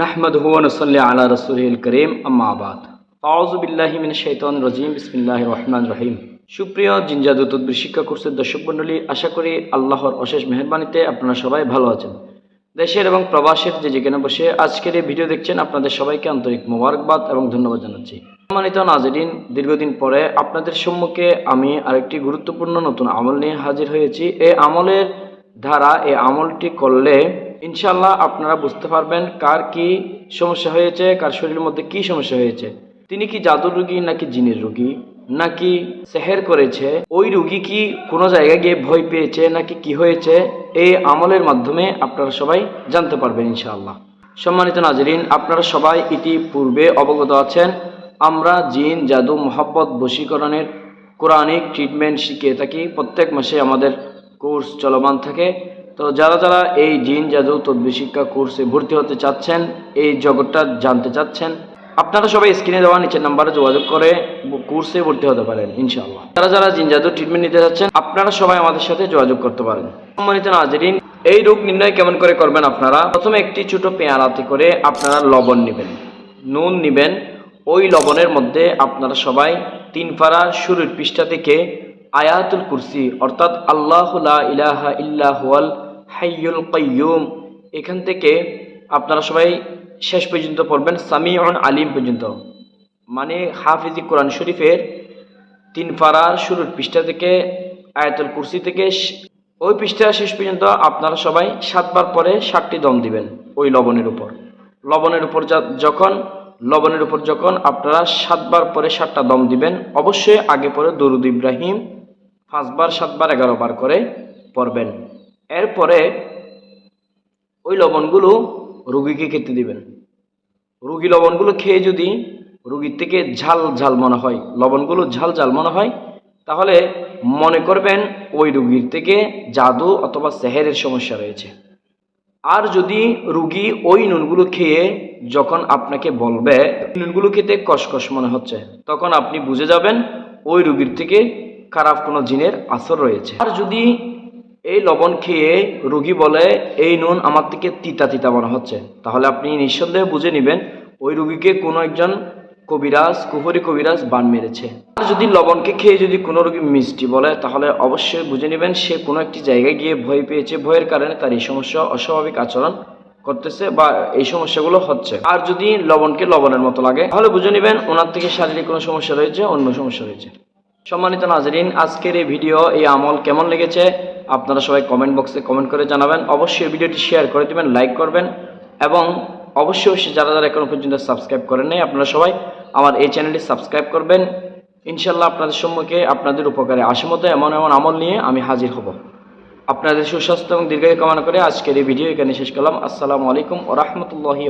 নাহমদ হুয়ানসল্লা আলা রসুল করিম আম্মাবাদ আউজবিল্লাহিমিন শৈতন রজিম বিসমিল্লাহ রহমান রহিম সুপ্রিয় জিনজাদুতুদ্বির শিক্ষা কোর্সের দর্শক মণ্ডলী, আশা করি আল্লাহর অশেষ মেহরবানিতে আপনারা সবাই ভালো আছেন। দেশের এবং প্রবাসের যে যেখানে বসে আজকের এই ভিডিও দেখছেন আপনাদের সবাইকে আন্তরিক মোবারকবাদ এবং ধন্যবাদ জানাচ্ছি। সম্মানিত নাজরিন, দীর্ঘদিন পরে আপনাদের সম্মুখে আমি আরেকটি গুরুত্বপূর্ণ নতুন আমল নিয়ে হাজির হয়েছি। এই আমলের ধারা, এই আমলটি করলে ইনশাল্লাহ আপনারা বুঝতে পারবেন কার কি সমস্যা হয়েছে, কার শরীরের মধ্যে কি সমস্যা হয়েছে। তিনি কি জাদুর রুগী নাকি জিনের রুগী? নাকি সেহের করেছে? ওই রুগী কি কোনো জায়গায় গিয়ে ভয় পেয়েছে নাকি কি হয়েছে? এই আমলের মাধ্যমে আপনারা সবাই জানতে পারবেন ইনশাআল্লাহ। সম্মানিত নাজরিন, আপনারা সবাই ইতিপূর্বে অবগত আছেন, আমরা জিন, জাদু, মোহাব্বত, বশীকরণের কোরআনিক ট্রিটমেন্ট শিখিয়ে থাকি। প্রত্যেক মাসে আমাদের কোর্স চলমান থাকে। তো যারা যারা এই জিন জাদু তদ্বি শিক্ষা কোর্সে ভর্তি হতে চাচ্ছেন, এই জগৎটা জানতে চাচ্ছেন, আপনারা সবাই স্ক্রিনে দেওয়া নিচের নাম্বারে যোগাযোগ করে কোর্সে ভর্তি হতে পারেন, ইনশাআল্লাহ। যারা যারা জিন জাদু ট্রিটমেন্ট নিতে চাচ্ছেন, আপনারা সবাই আমাদের সাথে যোগাযোগ করতে পারেন। সম্মানিত নাজরিন, এই রোগ নির্ণয় কেমন করে করবেন আপনারা? প্রথমে একটি ছোট পেয়ারাতে করে আপনারা লবণ নেবেন। নুন নেবেন। ওই লবণের মধ্যে আপনারা সবাই তিন পাড়া শুরুর পৃষ্ঠা থেকে আয়াতুল কুরসি, অর্থাৎ আল্লাহ ইলাহা ইল্লাহুয়াল হাইয়ুল কাইয়ুম। এখান থেকে আপনারা সবাই শেষ পর্যন্ত পড়বেন, সামিউন আলিম পর্যন্ত। মানে হাফিজি কোরআন শরীফের তিন পাড়ার শুরুর পৃষ্ঠা থেকে, আয়াতুল কুরসি থেকে ওই পৃষ্ঠা শেষ পর্যন্ত আপনারা সবাই সাতবার পরে ষাটটি দম দিবেন ওই লবণের উপর। লবণের উপর যখন, লবণের উপর যখন আপনারা সাতবার পরে সাতটা দম দিবেন, অবশ্যই আগে পরে দরুদ ইব্রাহিম পাঁচবার, সাতবার এগারো বার করে পড়বেন। এরপরে ওই লবণগুলো রুগীকে খেতে দিবেন। রুগী লবণগুলো খেয়ে যদি রুগীর থেকে ঝাল ঝাল মনে হয়, লবণগুলো ঝাল ঝাল মনে হয়, তাহলে মনে করবেন ওই রুগীর থেকে জাদু অথবা সেহেরের সমস্যা রয়েছে। আর যদি রুগী ওই নুনগুলো খেয়ে যখন আপনাকে বলবে নুনগুলো খেতে কসকস মনে হচ্ছে, তখন আপনি বুঝে যাবেন ওই রুগীর থেকে খারাপ কোনো জিনের আসর রয়েছে। আর যদি এই লবণ খেয়ে রুগী বলে, এই নুন আমার থেকে তিতা তিতা মনে হচ্ছে। তাহলে আপনি নিঃসন্দেহে বুঝে নেবেন, ওই রুগীকে কোনো একজন কবিরাজ, কুহরি কবিরাজ বান মেরেছে। আর যদি লবণকে খেয়ে যদি কোনো রোগী মিষ্টি বলে, তাহলে অবশ্যই বুঝে নেবেন, সে কোনো একটি জায়গায় গিয়ে ভয় পেয়েছে। ভয়ের কারণে তার এই সমস্যা অস্বাভাবিক আচরণ করতেছে বা এই সমস্যাগুলো হচ্ছে। আর যদি লবণকে লবণের মতো লাগে, তাহলে বুঝে নেবেন ওনার থেকে শারীরিক কোনো সমস্যা রয়েছে, অন্য সমস্যা রয়েছে। সম্মানিত নাজরিন, আজকের এই ভিডিও, এই আমল কেমন লেগেছে? আপনারা সবাই কমেন্ট বক্সে কমেন্ট করে জানাবেন। অবশ্যই ভিডিওটি শেয়ার করে দেবেন লাইক করবেন এবং অবশ্যই অবশ্যই যারা যারা এখনও পর্যন্ত সাবস্ক্রাইব করেন নাই, আপনারা সবাই আমার এই চ্যানেলটি সাবস্ক্রাইব করবেন। ইনশাল্লাহ আপনাদের সম্মুখে আপনাদের উপকারে আসে মতো এমন এমন আমল নিয়ে আমি হাজির হব। আপনাদের সুস্বাস্থ্য এবং দীর্ঘায়ু কামনা করে আজকের এই ভিডিও এখানে শেষ করলাম। আসসালামু আলাইকুম ও রহমতুল্লাহি